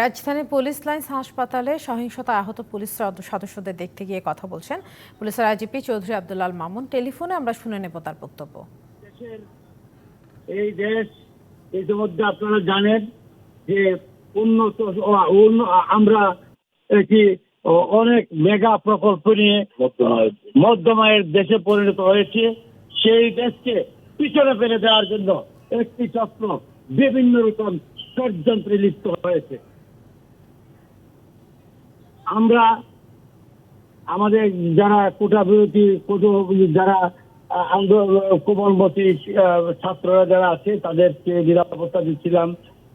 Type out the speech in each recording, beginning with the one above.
রাজধানীর police lines হাসপাতালে সহিংসতা আহত পুলিশ সদস্যদের দেখতে গিয়ে কথা বলছেন পুলিশের আইজিপি চৌধুরী আব্দুল্লাল মামুন। টেলিফোনে আমরা শুনে নেব তার বক্তব্য। এই দেশ ইতিমধ্যে আপনারা জানেন যে উন্নত আমরা একটি অনেক মেগা প্রকল্প নিয়ে মধ্যমায়ের দেশে পরিণত হয়েছে। সেই দেশকে পিছনে ফেলে দেওয়ার জন্য একটি চক্র বিভিন্ন রকম ষড়যন্ত্রে লিপ্ত হয়েছে। আমরা আমাদের যারা কোটা বিরোধী যারা কোমলমতি ছাত্ররা যারা আছে, তাদেরকে নিরাপত্তা দিচ্ছিলাম,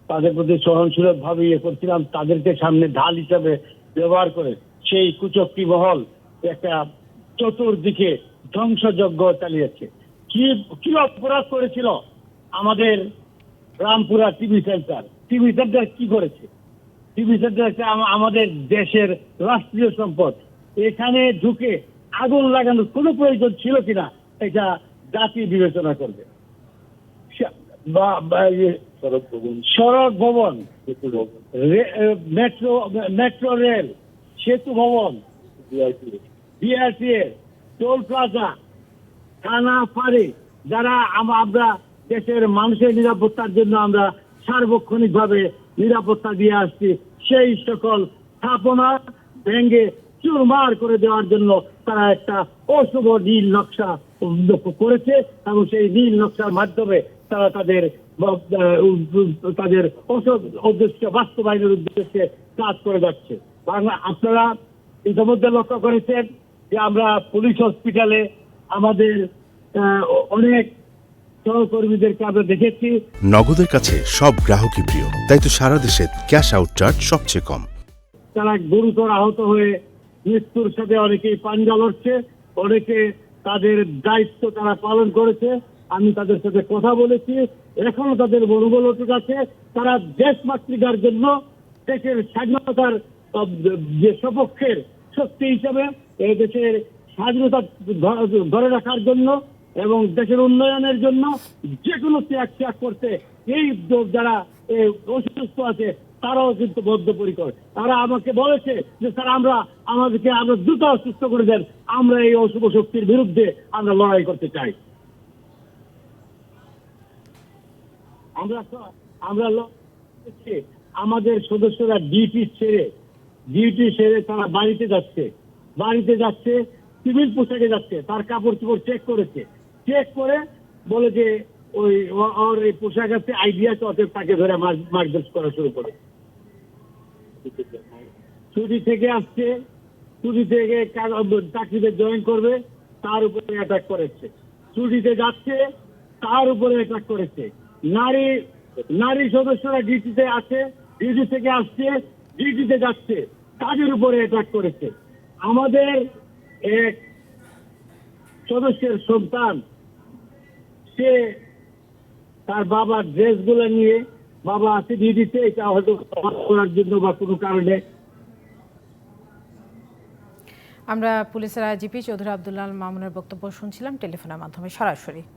তাদের প্রতি সহনশীল ভাবে ইয়ে করছিলাম, তাদেরকে সামনে ঢাল হিসাবে ব্যবহার করে সেই কুচক্রি মহল একটা চতুর্দিকে ধ্বংসযজ্ঞ চালিয়েছে। কি কি অপরাধ করেছিল আমাদের Rampura TV center? TV center কি করেছে? টিভি সেন্টার আমাদের দেশের রাষ্ট্রীয় সম্পদ। এখানে ঢুকে আগুন লাগানোর কোনো প্রয়োজন ছিল কিনা এটা জাতি বিবেচনা করবে। ইয়ে, সড়ক ভবন। মেট্রো মেট্রো রেল সেতু ভবন। বিআরটিএ টোল প্লাজা থানা ফাঁড়ি। যারা আমরা দেশের মানুষের নিরাপত্তার জন্য আমরা সার্বক্ষণিকভাবে নিরাপত্তা দিয়ে আসছি। সেই সকল স্থাপনা ভেঙ্গে চুরমার করে দেওয়ার জন্য তারা একটা অশুভ নীল নকশা করেছে এবং সেই নীল নকশার মাধ্যমে তারা তাদের তাদের উদ্দেশ্য বাস্তবায়নের উদ্দেশ্যে কাজ করে যাচ্ছে। বাংলা আপনারা ইতিমধ্যে লক্ষ্য করেছেন যে আমরা পুলিশ হসপিটালে আমাদের অনেক সহকর্মীদেরকে আমরা দেখেছি। নগদের কাছে সব গ্রাহকই প্রিয় তাই তো সারা দেশে ক্যাশ আউট চার্জ সবচেয়ে কম। তারা গুরুতর আহত হয়ে মৃত্যুর সাথে অনেকেই পাঞ্জা লড়ছে অনেকে তাদের দায়িত্ব তারা পালন করেছে। আমি তাদের সাথে কথা বলেছি এখনও তাদের মনোবল অটুট আছে। তারা দেশ মাতৃকার জন্য দেশের স্বাধীনতার যে সপক্ষের শক্তি হিসাবে এই দেশের স্বাধীনতা ধরে রাখার জন্য এবং দেশের উন্নয়নের জন্য যে কোনো ত্যাগ ত্যাগ করতে এই যারা অসুস্থ আছে, তারাও কিন্তু বদ্ধপরিকর। তারা আমাকে বলেছে যে, স্যার, আমরা, আমাদেরকে আমরা দ্রুত সুস্থ করে দেন। আমরা এই অশুভ শক্তির বিরুদ্ধে আমরা লড়াই করতে চাই। আমরা আমরা আমাদের সদস্যরা ডিউটি ছেড়ে ডিউটি সেরে তারা বাড়িতে যাচ্ছে। বাড়িতে যাচ্ছে সিভিল পোশাকে যাচ্ছে, তার কাপড় চোপড় চেক করেছে। চেক করে বলে যে ওই ওর এই পোশাক আছে আইডিয়া অতএব তাকে ধরে মারধর করা শুরু করে। ছুটি থেকে আসছে, ছুটি থেকে চাকরিতে জয়েন করবে, তার উপরে অ্যাটাক করেছে। ছুটিতে যাচ্ছে, তার উপরে অ্যাটাক করেছে। নারী নারী সদস্যরা ডিউটিতে আছে, ডিউটি থেকে আসছে, ডিউটিতে যাচ্ছে, তাদের উপরে অ্যাটাক করেছে। আমাদের এক সদস্যের সন্তান সে তার বাবার ড্রেসগুলো নিয়ে বাবা আসে দিয়ে দিতে এটা হয়তো করার জন্য বা কোনো কারণে। আমরা পুলিশের আইজিপি চৌধুরী আবদুল্লাহ মামুনের বক্তব্য শুনছিলাম, টেলিফোনের মাধ্যমে সরাসরি।